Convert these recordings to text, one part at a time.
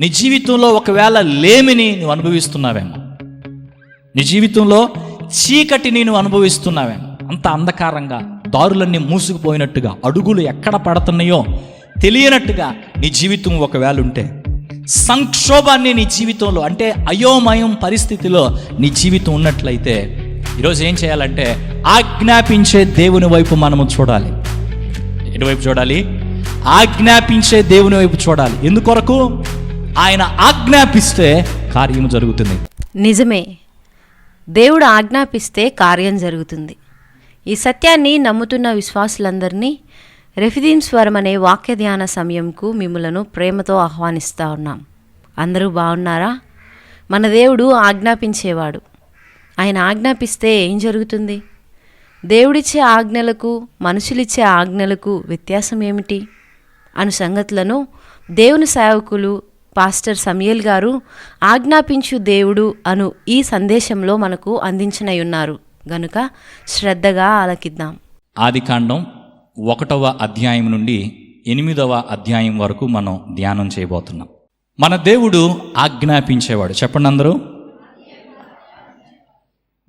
నీ జీవితంలో ఒకవేళ లేమిని నువ్వు అనుభవిస్తున్నావేమో నీ జీవితంలో చీకటి నేను అనుభవిస్తున్నావేమో అంత అంధకారంగా దారులన్నీ మూసుకుపోయినట్టుగా అడుగులు ఎక్కడ పడుతున్నాయో తెలియనట్టుగా నీ జీవితం ఒకవేళ ఉంటే సంక్షోభాన్ని నీ జీవితంలో అంటే అయోమయం పరిస్థితిలో నీ జీవితం ఉన్నట్లయితే ఈరోజు ఏం చేయాలంటే ఆజ్ఞాపించే దేవుని వైపు మనము చూడాలి. ఎటువైపు చూడాలి? ఆజ్ఞాపించే దేవుని వైపు చూడాలి. ఎందుకొరకు? ఆయన ఆజ్ఞాపిస్తే కార్యం జరుగుతుంది. నిజమే. దేవుడు ఆజ్ఞాపిస్తే కార్యం జరుగుతుంది. ఈ సత్యాన్ని నమ్ముతున్న విశ్వాసులందరినీ రెఫిదీన్ స్వరం అనే వాక్య ధ్యాన సమయంకు మిమ్మలను ప్రేమతో ఆహ్వానిస్తూ ఉన్నాం. అందరూ బాగున్నారా? మన దేవుడు ఆజ్ఞాపించేవాడు. ఆయన ఆజ్ఞాపిస్తే ఏం జరుగుతుంది? దేవుడిచ్చే ఆజ్ఞలకు మనుషులిచ్చే ఆజ్ఞలకు వ్యత్యాసం ఏమిటి అను సంగతులను దేవుని సేవకులు పాస్టర్ సమయల్ గారు ఆజ్ఞాపించు దేవుడు అను ఈ సందేశంలో మనకు అందించనయున్నారు. గనుక శ్రద్ధగా ఆలకిద్దాం. ఆదికాండం ఒకటవ అధ్యాయం నుండి ఎనిమిదవ అధ్యాయం వరకు మనం ధ్యానం చేయబోతున్నాం. మన దేవుడు ఆజ్ఞాపించేవాడు. చెప్పండి అందరూ.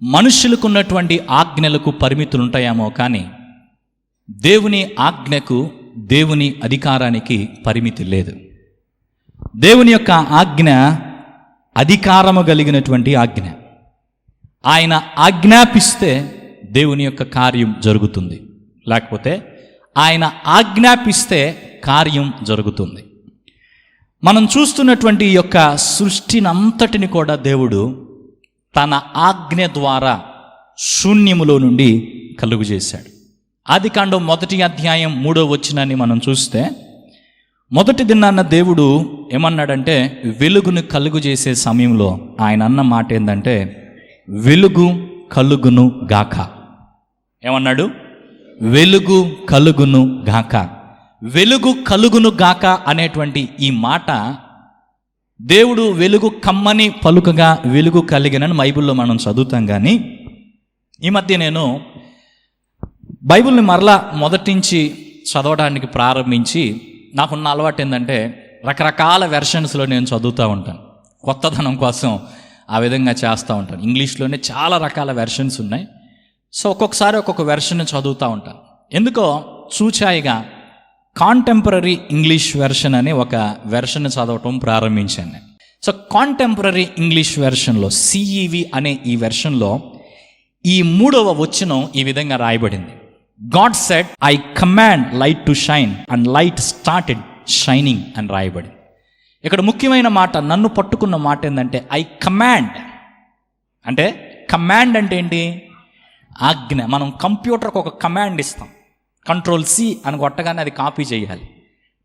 మనుషులకు ఉన్నటువంటి ఆజ్ఞలకు పరిమితులు ఉంటాయేమో కానీ దేవుని ఆజ్ఞకు దేవుని అధికారానికి పరిమితి లేదు. దేవుని యొక్క ఆజ్ఞ అధికారము కలిగినటువంటి ఆజ్ఞ. ఆయన ఆజ్ఞాపిస్తే దేవుని యొక్క కార్యం జరుగుతుంది. లేకపోతే ఆయన ఆజ్ఞాపిస్తే కార్యం జరుగుతుంది. మనం చూస్తున్నటువంటి ఈ యొక్క సృష్టినంతటిని కూడా దేవుడు తన ఆజ్ఞ ద్వారా శూన్యములో నుండి కలుగు చేశాడు. ఆదికాండం మొదటి అధ్యాయం మూడో వచ్చినాన్ని మనం చూస్తే మొదటి దినాన్న దేవుడు ఏమన్నాడంటే వెలుగును కలుగు చేసే సమయంలో ఆయన అన్న మాట ఏంటంటే వెలుగు కలుగును గాక. ఏమన్నాడు? వెలుగు కలుగును గాక. వెలుగు కలుగును గాక అనేటువంటి ఈ మాట దేవుడు వెలుగు కమ్మని పలుకగా వెలుగు కలిగినని బైబిల్లో మనం చదువుతాం కానీ ఈ మధ్య నేను బైబిల్ని మరలా మొదటించి చదవడానికి ప్రారంభించి నాకున్న అలవాటు ఏంటంటే రకరకాల వెర్షన్స్లో నేను చదువుతూ ఉంటాను. కొత్తదనం కోసం ఆ విధంగా చేస్తూ ఉంటాను. ఇంగ్లీష్లోనే చాలా రకాల వెర్షన్స్ ఉన్నాయి. సో ఒక్కొక్కసారి ఒక్కొక్క వెర్షన్ చదువుతూ ఉంటాను. ఎందుకో చూచాయిగా కాంటెంపరీ ఇంగ్లీష్ వెర్షన్ అనే ఒక వెర్షన్ చదవటం ప్రారంభించాను నేను. సో కాంటెంపరీ ఇంగ్లీష్ వెర్షన్లో సిఈవి అనే ఈ వెర్షన్లో ఈ మూడవ వచనం ఈ విధంగా రాయబడింది. God set I command light to shine and light started shining అని రాయబడి ఇక్కడ ముఖ్యమైన మాట నన్ను పట్టుకున్న మాట ఏంటంటే ఐ కమాండ్ అంటే కమాండ్ అంటే ఏంటి? ఆజ్ఞ. మనం కంప్యూటర్కి ఒక కమాండ్ ఇస్తాం. కంట్రోల్ సి అని కొట్టగానే అది కాపీ చేయాలి.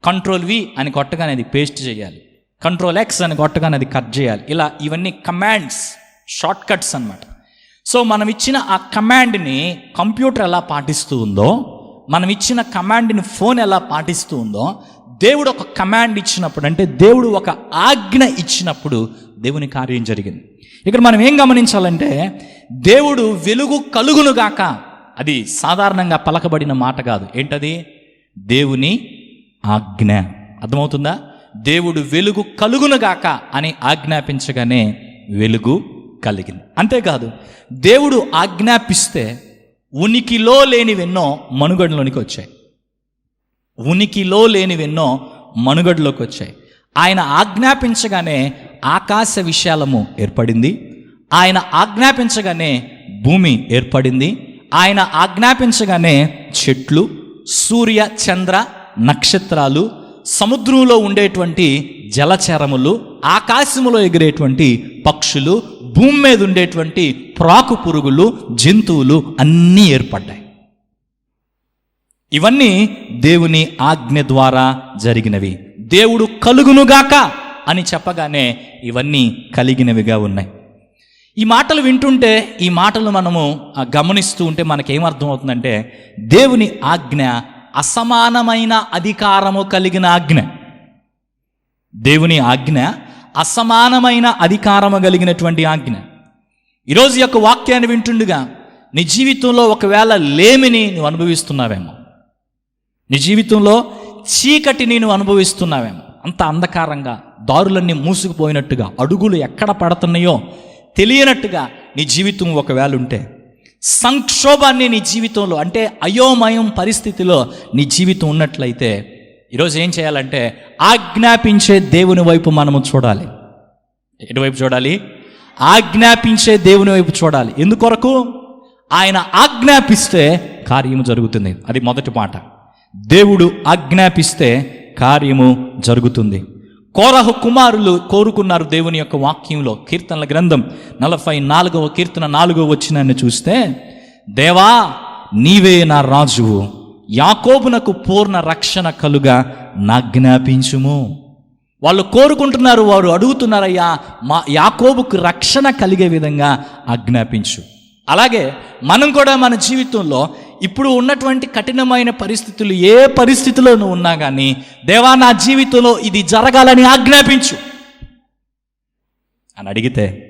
కంట్రోల్ వి అని కొట్టగానే అది పేస్ట్ చేయాలి. కంట్రోల్ ఎక్స్ అని కొట్టగానే అది కట్ చేయాలి. ఇలా ఇవన్నీ కమాండ్స్ షార్ట్ కట్స్ అనమాట సో మనం ఇచ్చిన ఆ కమాండ్ని కంప్యూటర్ ఎలా పాటిస్తూ ఉందో మనం ఇచ్చిన కమాండ్ని ఫోన్ ఎలా పాటిస్తూ ఉందో దేవుడు ఒక కమాండ్ ఇచ్చినప్పుడు అంటే దేవుడు ఒక ఆజ్ఞ ఇచ్చినప్పుడు దేవుని కార్యం జరిగింది. ఇక్కడ మనం ఏం గమనించాలంటే దేవుడు వెలుగు కలుగునుగాక అది సాధారణంగా పలకబడిన మాట కాదు. ఏంటది? దేవుని ఆజ్ఞ. అర్థమవుతుందా? దేవుడు వెలుగు కలుగునుగాక అని ఆజ్ఞాపించగానే వెలుగు కలిగింది. అంతేకాదు దేవుడు ఆజ్ఞాపిస్తే ఉనికిలో లేనివెన్నో మనుగడలోనికి వచ్చాయి. ఉనికిలో లేనివెన్నో మనుగడలోకి వచ్చాయి. ఆయన ఆజ్ఞాపించగానే ఆకాశ విశాలము ఏర్పడింది. ఆయన ఆజ్ఞాపించగానే భూమి ఏర్పడింది. ఆయన ఆజ్ఞాపించగానే చెట్లు సూర్య చంద్ర నక్షత్రాలు సముద్రంలో ఉండేటువంటి జలచరములు ఆకాశములో ఎగిరేటువంటి పక్షులు భూమి మీద ఉండేటువంటి ప్రాకు పురుగులు జంతువులు అన్నీ ఏర్పడ్డాయి. ఇవన్నీ దేవుని ఆజ్ఞ ద్వారా జరిగినవి. దేవుడు కలుగునుగాక అని చెప్పగానే ఇవన్నీ కలిగినవిగా ఉన్నాయి. ఈ మాటలు వింటుంటే ఈ మాటలు మనము గమనిస్తూ ఉంటే మనకేమర్థం అవుతుందంటే దేవుని ఆజ్ఞ అసమానమైన అధికారము కలిగిన ఆజ్ఞ. దేవుని ఆజ్ఞ అసమానమైన అధికారము కలిగినటువంటి ఆజ్ఞ. ఈరోజు యొక్క వాక్యాన్ని వింటుండగా నీ జీవితంలో ఒకవేళ లేమిని నువ్వు అనుభవిస్తున్నావేమో? నీ జీవితంలో చీకటి నేను అనుభవిస్తున్నావేమో? అంత అంధకారంగా దారులన్నీ మూసుకుపోయినట్టుగా అడుగులు ఎక్కడ పడుతున్నాయో తెలియనట్టుగా నీ జీవితం ఒకవేళ ఉంటే సంక్షోభాన్ని నీ జీవితంలో అంటే అయోమయం పరిస్థితిలో నీ జీవితం ఉన్నట్లయితే ఈరోజు ఏం చేయాలంటే ఆజ్ఞాపించే దేవుని వైపు మనము చూడాలి. ఎటువైపు చూడాలి? ఆజ్ఞాపించే దేవుని వైపు చూడాలి. ఎందుకొరకు? ఆయన ఆజ్ఞాపిస్తే కార్యము జరుగుతుంది. అది మొదటి మాట. దేవుడు ఆజ్ఞాపిస్తే కార్యము జరుగుతుంది. కోరహు కుమారులు కోరుకున్నారు దేవుని యొక్క వాక్యంలో కీర్తనల గ్రంథం నలభై నాలుగవ కీర్తన నాలుగవ వచ్చినాన్ని చూస్తే దేవా నీవే నా రాజువు. యాకోబునకు పూర్ణ రక్షణ కలుగా నాజ్ఞాపించుము వాళ్ళు కోరుకుంటున్నారు వారు అడుగుతున్నారయ్యా మా యాకోబుకు రక్షణ కలిగే విధంగా ఆజ్ఞాపించు. అలాగే మనం కూడా మన జీవితంలో ఇప్పుడు ఉన్నటువంటి కఠినమైన పరిస్థితులు ఏ పరిస్థితిలో నువ్వు ఉన్నా కానీ దేవా నా జీవితంలో ఇది జరగాలని ఆజ్ఞాపించు. అని అడిగితే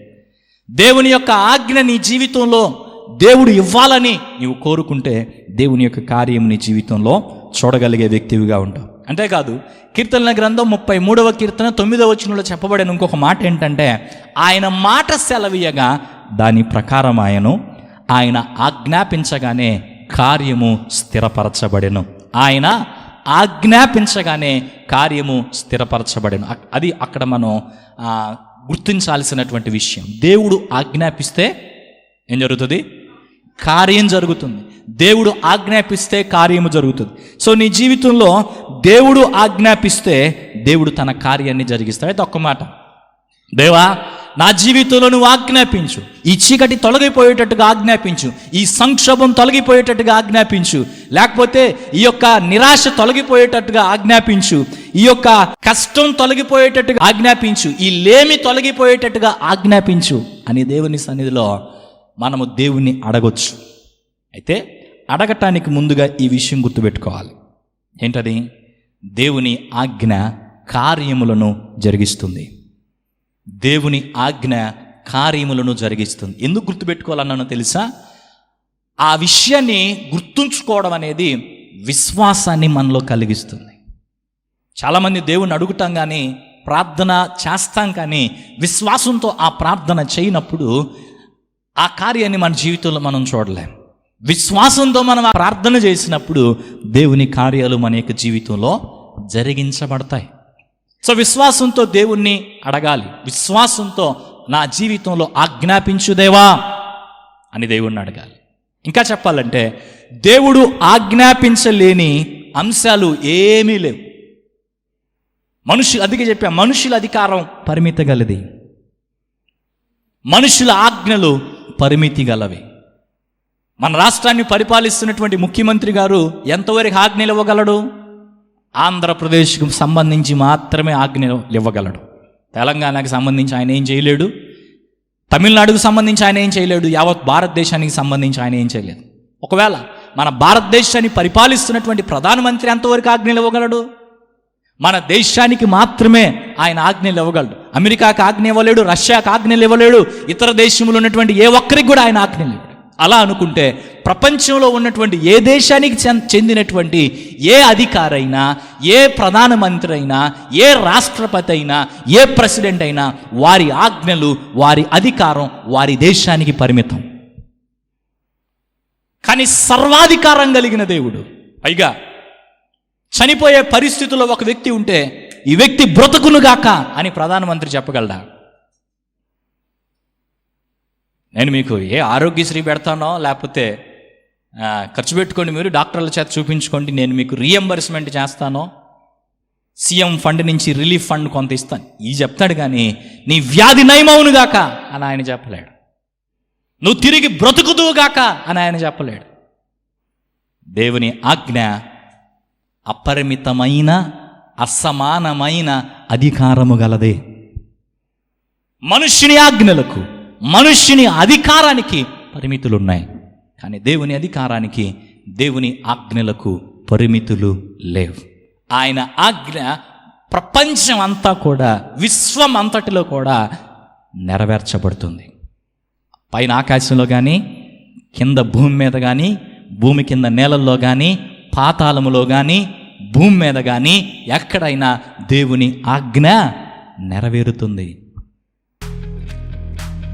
దేవుని యొక్క ఆజ్ఞ నీ జీవితంలో దేవుడు ఇవ్వాలని నీవు కోరుకుంటే దేవుని యొక్క కార్యం నీ జీవితంలో చూడగలిగే వ్యక్తివిగా ఉంటావు అంతేకాదు కీర్తనల గ్రంథం ముప్పై మూడవ కీర్తన తొమ్మిదవ వచనంలో చెప్పబడిన ఇంకొక మాట ఏంటంటే ఆయన మాట సెలవీయగా దాని ప్రకారం ఆయను ఆయన ఆజ్ఞాపించగానే కార్యము స్థిరపరచబడెను. ఆయన ఆజ్ఞాపించగానే కార్యము స్థిరపరచబడెను. అది అక్కడ మనం గుర్తించాల్సినటువంటి విషయం. దేవుడు ఆజ్ఞాపిస్తే ఏం జరుగుతుంది? కార్యం జరుగుతుంది. దేవుడు ఆజ్ఞాపిస్తే కార్యము జరుగుతుంది. సో నీ జీవితంలో దేవుడు ఆజ్ఞాపిస్తే దేవుడు తన కార్యాన్ని జరిగిస్తాడు. అయితే ఒక్క మాట. దేవా నా జీవితంలో నువ్వు ఆజ్ఞాపించు. ఈ చీకటి తొలగిపోయేటట్టుగా ఆజ్ఞాపించు. ఈ సంక్షోభం తొలగిపోయేటట్టుగా ఆజ్ఞాపించు. లేకపోతే ఈ యొక్క నిరాశ తొలగిపోయేటట్టుగా ఆజ్ఞాపించు. ఈ యొక్క కష్టం తొలగిపోయేటట్టుగా ఆజ్ఞాపించు. ఈ లేమి తొలగిపోయేటట్టుగా ఆజ్ఞాపించు అని దేవుని సన్నిధిలో మనము దేవుణ్ణి అడగొచ్చు. అయితే అడగటానికి ముందుగా ఈ విషయం గుర్తుపెట్టుకోవాలి. ఏంటది? దేవుని ఆజ్ఞ కార్యములను జరిగిస్తుంది. దేవుని ఆజ్ఞ కార్యములను జరిగిస్తుంది. ఎందుకు గుర్తుపెట్టుకోవాలన్నానో తెలుసా? ఆ విషయాన్ని గుర్తుంచుకోవడం అనేది విశ్వాసాన్ని మనలో కలిగిస్తుంది. చాలామంది దేవుని అడుగుటాం కానీ ప్రార్థన చేస్తాం కానీ విశ్వాసంతో ఆ ప్రార్థన చేయనప్పుడు ఆ కార్యాన్ని మన జీవితంలో మనం చూడలేం. విశ్వాసంతో మనం ప్రార్థన చేసినప్పుడు దేవుని కార్యాలు మన యొక్క జీవితంలో జరిగించబడతాయి. సో విశ్వాసంతో దేవుణ్ణి అడగాలి. విశ్వాసంతో నా జీవితంలో ఆజ్ఞాపించుదేవా అని దేవుణ్ణి అడగాలి. ఇంకా చెప్పాలంటే దేవుడు ఆజ్ఞాపించలేని అంశాలు ఏమీ లేవు. మనుషులు అందుకే చెప్పా మనుషుల అధికారం పరిమిత గలది. మనుషుల ఆజ్ఞలు పరిమితి గలవి. మన రాష్ట్రాన్ని పరిపాలిస్తున్నటువంటి ముఖ్యమంత్రి గారు ఎంతవరకు ఆజ్ఞలు ఇవ్వగలడు? ఆంధ్రప్రదేశ్కు సంబంధించి మాత్రమే ఆజ్ఞలు ఇవ్వగలడు. తెలంగాణకి సంబంధించి ఆయన ఏం చేయలేడు. తమిళనాడుకు సంబంధించి ఆయన ఏం చేయలేడు. యావత్ భారతదేశానికి సంబంధించి ఆయన ఏం చేయలేదు. ఒకవేళ మన భారతదేశాన్ని పరిపాలిస్తున్నటువంటి ప్రధానమంత్రి ఎంతవరకు ఆజ్ఞలు ఇవ్వగలడు? మన దేశానికి మాత్రమే ఆయన ఆజ్ఞలు ఇవ్వగలడు. అమెరికాకు ఆజ్ఞ ఇవ్వలేడు రష్యాకు ఆజ్ఞలు ఇవ్వలేడు ఇతర దేశంలో ఉన్నటువంటి ఏ ఒక్కరికి కూడా ఆయన ఆజ్ఞలు అలా అనుకుంటే ప్రపంచంలో ఉన్నటువంటి ఏ దేశానికి చెందినటువంటి ఏ అధికారైనా ఏ ప్రధానమంత్రి అయినా ఏ రాష్ట్రపతి అయినా ఏ ప్రెసిడెంట్ అయినా వారి ఆజ్ఞలు వారి అధికారం వారి దేశానికి పరిమితం. కానీ సర్వాధికారం కలిగిన దేవుడు. పైగా చనిపోయే పరిస్థితుల్లో ఒక వ్యక్తి ఉంటే ఈ వ్యక్తి బ్రతుకునుగాక అని ప్రధానమంత్రి చెప్పగలడా? నేను మీకు ఏ ఆరోగ్యశ్రీ పెడతానో లేకపోతే ఖర్చు పెట్టుకోండి మీరు డాక్టర్ల చేత చూపించుకోండి నేను మీకు రీఎంబర్స్మెంట్ చేస్తానో సీఎం ఫండ్ నుంచి రిలీఫ్ ఫండ్ కొంత ఇస్తాను. ఈ చెప్తాడు కానీ నీ వ్యాధి నయమవునుగాక అని ఆయన చెప్పలేడు. నువ్వు తిరిగి బ్రతుకుదువుగాక అని ఆయన చెప్పలేడు. దేవుని ఆజ్ఞ అపరిమితమైన అసమానమైన అధికారము గలదే. మనుష్యుని ఆజ్ఞలకు మనుష్యుని అధికారానికి పరిమితులు ఉన్నాయి కానీ దేవుని అధికారానికి దేవుని ఆజ్ఞలకు పరిమితులు లేవు. ఆయన ఆజ్ఞ ప్రపంచం అంతా కూడా విశ్వం అంతటిలో కూడా నెరవేర్చబడుతుంది. పైన ఆకాశంలో కానీ కింద భూమి మీద కానీ భూమి కింద నేలల్లో కానీ పాతాళములో కానీ భూమి మీద కానీ ఎక్కడైనా దేవుని ఆజ్ఞ నెరవేరుతుంది.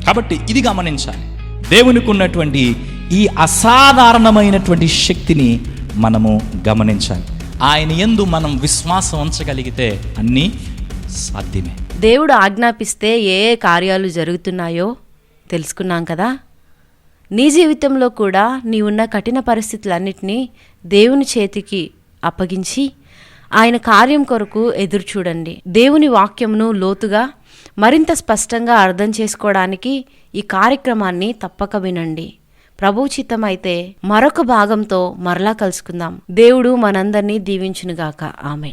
కాబట్టి ఇది గమనించాలి. దేవునికి ఉన్నటువంటి ఈ అసాధారణమైనటువంటి శక్తిని మనము గమనించాలి. ఆయన ఎందు మనం విశ్వాసం ఉంచగలిగితే అన్నీ సాధ్యమే. దేవుడు ఆజ్ఞాపిస్తే ఏ ఏ కార్యాలు జరుగుతున్నాయో తెలుసుకున్నాం కదా? నీ జీవితంలో కూడా నీ ఉన్న కఠిన పరిస్థితులన్నిటినీ దేవుని చేతికి అప్పగించి ఆయన కార్యం కొరకు ఎదురు చూడండి. దేవుని వాక్యమును లోతుగా మరింత స్పష్టంగా అర్థం చేసుకోవడానికి ఈ కార్యక్రమాన్ని తప్పక వినండి. ప్రభు అయితే మరొక భాగంతో మరలా కలుసుకుందాం. దేవుడు మనందరినీ దీవించునుగాక. ఆమె